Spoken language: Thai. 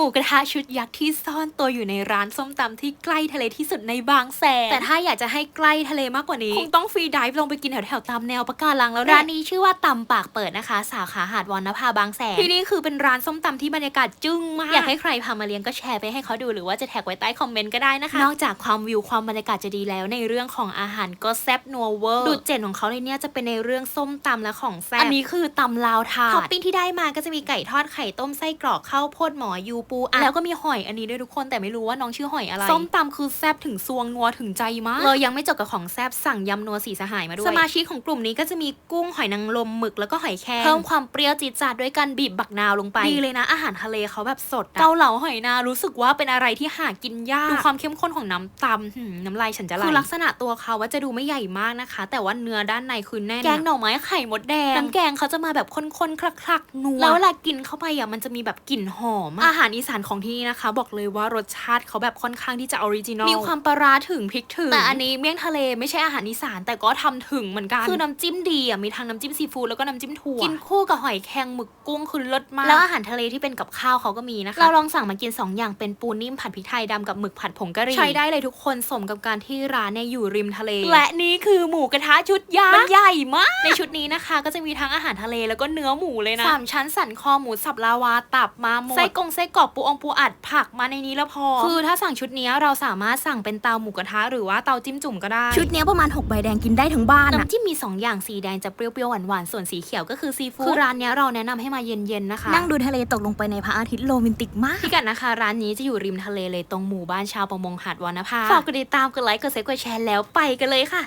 มูกระทะชุดยักษ์ที่ซ่อนตัวอยู่ในร้านส้มตำที่ใกล้ทะเลที่สุดในบางแสน แต่ถ้าอยากจะให้ใกล้ทะเลมากกว่านี้ คงต้องฟรีดิฟลงไปกินแถวๆตามแนวปะการังแล้วแหละร้านนี้ชื่อว่าตำปากเปิดนะคะ สาขาหาดวอนนภาบางแสนที่นี่คือเป็นร้านส้มตำที่บรรยากาศจึ้งมาก อยากให้ใครพามาเลี้ยงก็แชร์ไปให้เขาดูหรือว่าจะแท็กไว้ใต้คอมเมนต์ก็ได้นะคะ นอกจากความวิวความบรรยากาศจะดีแล้ว ในเรื่องของอาหารก็แซ่บนัวเวอร์ดูดเด่นของเขาเลยเนี่ยจะเป็นในเรื่องส้มตำและของแซ่บอันนี้คือตำลาวถาดท็อปปิ้งที่ได้มาก็จะมีไก่ทอดไข่ต้มไส้กรอกข้าวโพดหมอยูปูอัดแล้วก็มีหอยอันนี้ด้วยทุกคนแต่ไม่รู้ว่าน้องชื่อหอยอะไรส้มตำคือแซ่บถึงซวงนัวถึงใจมากเลยยังไม่จบกับของแซ่บสั่งยำนัวสีสหายมาด้วยสมาชิกของกลุ่มนี้ก็จะมีกุ้งหอยนางรมหมึกแล้วก็หอยแครงเพิ่มความเปรี้ยวจี๊ดจัดด้วยการบีบบักนาวลงไปดีเลยนะ อาหารทะเลเขาแบบสดอะเกาเหลาหอยนารู้สึกว่าเป็นอะไรที่หากินยากดูความเข้มข้นของน้ำตำหืมน้ำลายฉันจะไหลคือลักษณะตัวเขาว่าจะดูไม่ใหญ่มากนะคะ แต่ว่าเนื้อด้านในคือแน่นแกงหน่อไม้ไข่มดแดงน้ำแกงเขาจะมาแบบข้นๆคลักๆนัวแล้วเวลากินเข้าไปอะมันจะมีแบบกลิ่นหอมอะอาหารอีสานของที่นี่นะคะ บอกเลยว่ารสชาติเขาแบบค่อนข้างที่จะออริจินอลมีความปลาร้าถึงพริกถึงแต่อันนี้เมี่ยงทะเลไม่ใช่อาหารอีสานแต่ก็ทำถึงเหมือนกันคือน้ำจิ้มดีอะมีทั้งน้ำจิ้มซีฟู้ดแล้วก็น้ำจิ้มถั่วกินคู่กับหอยแครงหมึกกุ้งคือรสมากแล้วอาหารทะเลที่เป็นกับข้าวเขาก็มีนะคะเราลองสั่งมากินสองอย่างเป็นปูนิ่มผัดพริกไทยดำกับหมึกผัดผงกะหรี่ใช้ได้เลยทุกคนสมกับการที่ร้านเนี่ยอยู่ริมทะเล และนี่คือหมูกระทะชุดยักษ์มันใหญ่มากในชุดนี้นะคะ ก็จะมีทั้งอาหารทะเลแล้วก็เนื้อหมูเลยนะสามชั้นสันคอหมูสับลาวาตับมาหมดไส้กรงไส้กรอกปูองปูอัดผักมาในนี้แล้วพอ คือถ้าสั่งชุดนี้เราสามารถสั่งเป็นเตาหมูกระทะหรือว่าเตาจิ้มจุ่มก็ได้ ชุดเนี้ยประมาณ 6 ใบแดงกินได้ทั้งบ้านอะน้ำจิ้มมี 2 อย่างสีแดงจะเปรี้ยวๆหวานๆส่วนสีเขียวก็คือซีฟู้ดคือร้านเนี้ยเราแนะนำให้มาเย็นๆนะคะนั่งดูทะเลตกลงไปในพระอาทิตย์โรแมนติกมากพิกัดนะคะ ร้านนี้จะอยู่ริมทะเลเลยตรงหมู่บ้านชาวประมงหาดวานภาฝากกดติดตามกดไลค์กดแชร์กดแชร์แล้วไปกันเลยค่ะ